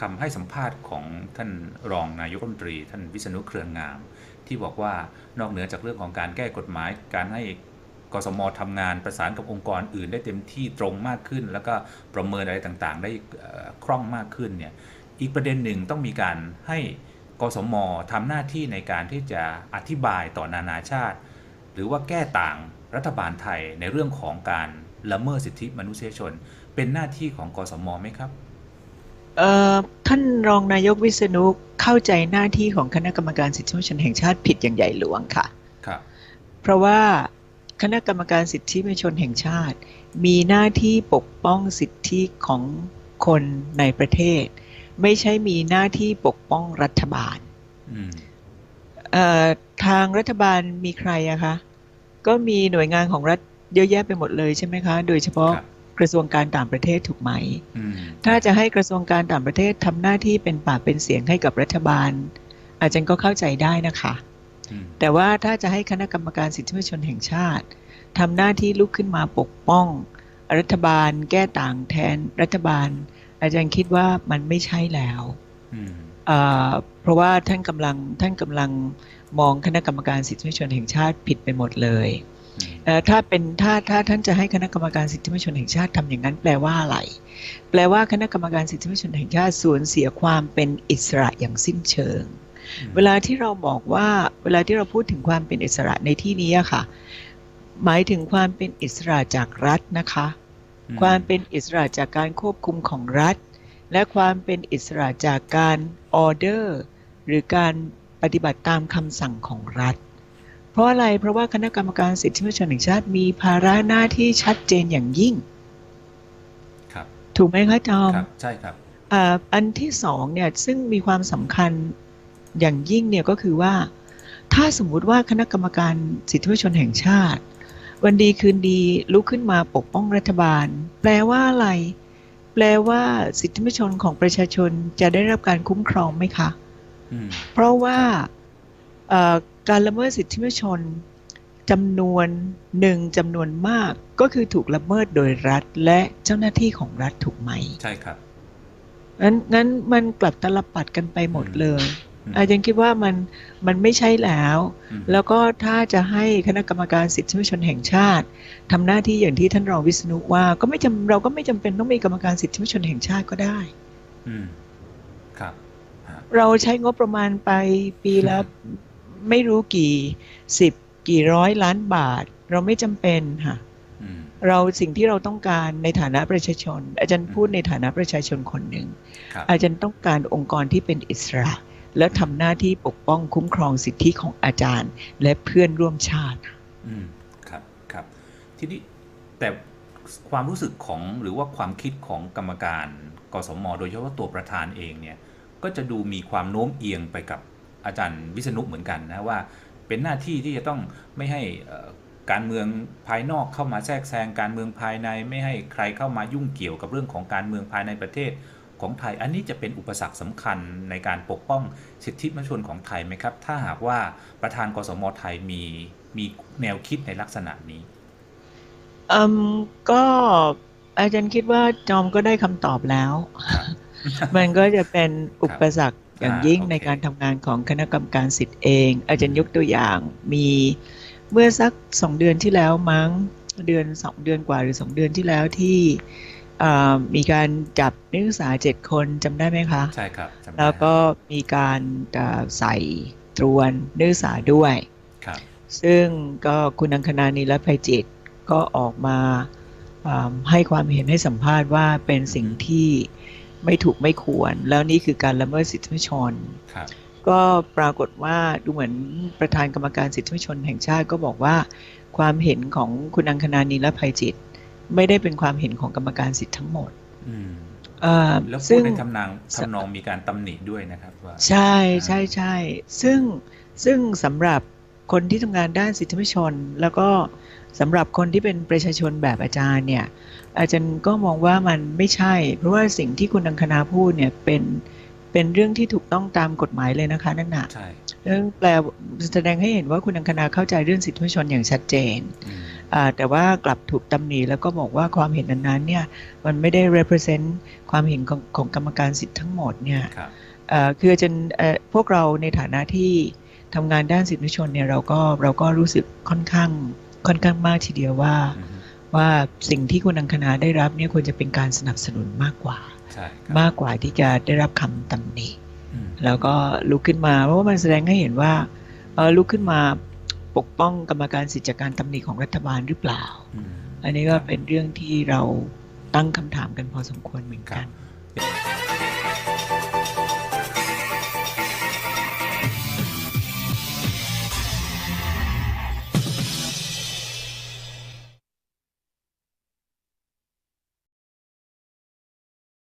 คำให้สัมภาษณ์ของท่านรองนายกรัฐมนตรี ท่านวิษณุเครืองาม ที่บอกว่านอกเหนือจากเรื่องของการแก้กฎหมาย การให้กสมทำงานประสานกับองค์กรอื่นได้เต็มที่ตรงมากขึ้น แล้วก็ประเมินอะไรต่างๆ ได้คล่องมากขึ้นเนี่ยอีกประเด็นหนึ่งต้องมีการให้กสมทำหน้าที่ในการที่จะอธิบายต่อนานาชาติ หรือว่าแก้ต่างรัฐบาลไทยในเรื่องของการละเมิดสิทธิมนุษยชน เป็นหน้าที่ของกสมไหมครับ ท่านรองนายกวิษณุเข้าใจหน้าที่ของคณะกรรมการสิทธิมนุษยชนแห่งชาติผิดอย่างใหญ่หลวงค่ะครับเพราะว่าคณะกรรมการสิทธิมนุษยชนแห่งชาติ มีหน้าที่ปกป้องสิทธิของคนในประเทศ ไม่ใช่มีหน้าที่ปกป้องรัฐบาลอืมเอ่อทางรัฐบาลมีใครอะคะ ก็มีหน่วยงานของรัฐเยอะแยะไปหมดเลยใช่ไหมคะ โดยเฉพาะครับ กระทรวงการต่างประเทศถูกไหมอืมถ้าจะให้กระทรวงการต่างประเทศทำหน้าที่เป็นปากเป็นเสียงให้กับรัฐบาล อาจารย์ก็เข้าใจได้นะคะอืมแต่ว่าถ้าจะให้คณะกรรมการสิทธิมนุษยชนแห่งชาติทำหน้าที่ลุกขึ้นมาปกป้อง รัฐบาลแก้ต่างแทนรัฐบาล อาจารย์คิดว่ามันไม่ใช่แล้วอืมเอ่อเพราะว่าท่านกำลังท่านกำลังมองคณะกรรมการสิทธิมนุษยชนแห่งชาติผิดไปหมดเลยอืมเอ่อ ถ้าเป็นถ้าถ้าท่านจะให้คณะกรรมการสิทธิมนุษยชนแห่งชาติทำอย่างนั้นแปลว่าอะไร แปลว่าคณะกรรมการสิทธิมนุษยชนแห่งชาติสูญเสียความเป็นอิสระอย่างสิ้นเชิง เวลาที่เราบอกว่าเวลาที่เราพูดถึงความเป็นอิสระในที่นี้อะค่ะ หมายถึงความเป็นอิสระจากรัฐนะคะอืความเป็นอิสระจากการควบคุมของรัฐ และความเป็นอิสระจากการออเดอร์หรือการปฏิบัติตามคำสั่งของรัฐ เพราะอะไรเพราะว่าคณะกรรมการสิทธิมนุษยชนแห่งชาติมีภาระหน้าที่ชัดเจนอย่างยิ่ง ครับ ถูกไหมคะจอมครับใช่ครับอ่าอันที่สองเนี่ยซึ่งมีความสำคัญอย่างยิ่งเนี่ยก็คือว่า ถ้าสมมุติว่าคณะกรรมการสิทธิมนุษยชนแห่งชาติ วันดีคืนดีลุกขึ้นมาปกป้องรัฐบาล แปลว่าอะไร แปลว่าสิทธิมนุษยชนของประชาชนจะได้รับการคุ้มครองไหมคะอืมเพราะว่าเอ่อ การละเมิดสิทธิมนุษยชนจำนวนหนึ่งจำนวนมากก็คือถูกละเมิดโดยรัฐและเจ้าหน้าที่ของรัฐถูกไหม ใช่ครับงั้นงั้นมันกลับตลปัดกันไปหมดเลยอืมอาจารย์คิดว่ามันมันไม่ใช่แล้วอืมแล้วก็ถ้าจะให้คณะกรรมการสิทธิมนุษยชนแห่งชาติทำหน้าที่อย่างที่ท่านรองวิษณุว่า ก็ไม่จำเราก็ไม่จำเป็นต้องมีกรรมการสิทธิมนุษยชนแห่งชาติก็ได้ อืมครับฮะเราใช้งบประมาณไปปีละ ไม่รู้กี่สิบกี่ร้อยล้านบาท เราไม่จำเป็นค่ะอืมเราสิ่งที่เราต้องการในฐานะประชาชน อาจารย์พูดในฐานะประชาชนคนหนึ่งครับอาจารย์ต้องการองค์กรที่เป็นอิสระ และทำหน้าที่ปกป้องคุ้มครองสิทธิของอาจารย์ และเพื่อนร่วมชาติอืมครับครับทีนี้แต่ความรู้สึกของหรือว่าความคิดของกรรมการกสมโดยเฉพาะตัวประธานเองเนี่ยก็จะดูมีความโน้มเอียงไปกับ อาจารย์วิษณุเหมือนกันนะว่าเป็นหน้าที่ที่จะต้องไม่ให้เอ่อการเมืองภายนอกเข้ามาแทรกแซงการเมืองภายในไม่ให้ใครเข้ามายุ่งเกี่ยวกับเรื่องของการเมืองภายในประเทศของไทย อันนี้จะเป็นอุปสรรคสำคัญในการปกป้องสิทธิมนุษยชนของไทยไหมครับ ถ้าหากว่าประธานกสมไทยมีมีแนวคิดในลักษณะนี้อืมก็อาจารย์คิดว่าจอมก็ได้คำตอบแล้ว มันก็จะเป็นอุปสรรค อย่างยิ่งอ่าโอเคในการทำงานของคณะกรรมการสิทธิ์เอง อาจารย์ยกตัวอย่างมีเมื่อสักสองเดือนที่แล้วมั้งเดือนสองเดือนกว่าหรือสองเดือนที่แล้วที่อ่ามีการจับนักศึกษาเจ็ดคนจำได้ไหมคะ ใช่ครับจำได้แล้วก็มีการอ่าใส่ตรวนนักศึกษาด้วยครับ ซึ่งก็คุณอังคณานีและภัยจิตก็ออกมาอ่าให้ความเห็นให้สัมภาษณ์ว่าเป็นสิ่งที่ ไม่ถูกไม่ควร แล้วนี่คือการละเมิดสิทธิมนุษยชนครับก็ปรากฏว่าดูเหมือนประธานกรรมการสิทธิมนุษยชนแห่งชาติก็บอกว่า ความเห็นของคุณอังคณานีและภัยจิต ไม่ได้เป็นความเห็นของกรรมการสิทธิ์ทั้งหมดอืมเอ่อแล้วพูซึ่ดงในทำนองทำนองมีการตำหนิด้วยนะครับว่าใช่ใช่ใช่ซึ่งซึ่งสำหรับ คนที่ทำงานด้านสิทธิมนุษยชน แล้วก็สำหรับคนที่เป็นประชาชนแบบอาจารย์เนี่ยอาจารย์ก็มองว่ามันไม่ใช่ เพราะว่าสิ่งที่คุณอังคณาพูดเนี่ยเป็นเป็นเรื่องที่ถูกต้องตามกฎหมายเลยนะคะนั่นน่ะใช่เรื่องแปลแสดงให้เห็นว่าคุณอังคณาเข้าใจเรื่องสิทธิมนุษยชนอย่างชัดเจนอืมอ่าแต่ว่ากลับถูกตำหนิแล้วก็บอกว่าความเห็นอันนั้นเนี่ยมันไม่ได้ represent ความเห็นของของกรรมการสิทธิ์ทั้งหมดเนี่ยครับเอ่อคืออาจารย์เอ่อพวกเราในฐานะที่ ทำงานด้านสิทธิมนุษยชนเนี่ยเราก็เราก็รู้สึกค่อนข้างค่อนข้างมากทีเดียวว่าอือฮึว่าสิ่งที่คุณอังคณาได้รับเนี่ยควรจะเป็นการสนับสนุนมากกว่าใช่ครับมากกว่าที่จะได้รับคำตำหนิอืมแล้วก็ลุกขึ้นมาเพราะว่ามันแสดงให้เห็นว่าเออลุกขึ้นมาปกป้องกรรมการสิทธิจากการตำหนิของรัฐบาลหรือเปล่าอืมอันนี้ก็เป็นเรื่องที่เราตั้งคำถามกันพอสมควรเหมือนกันครับ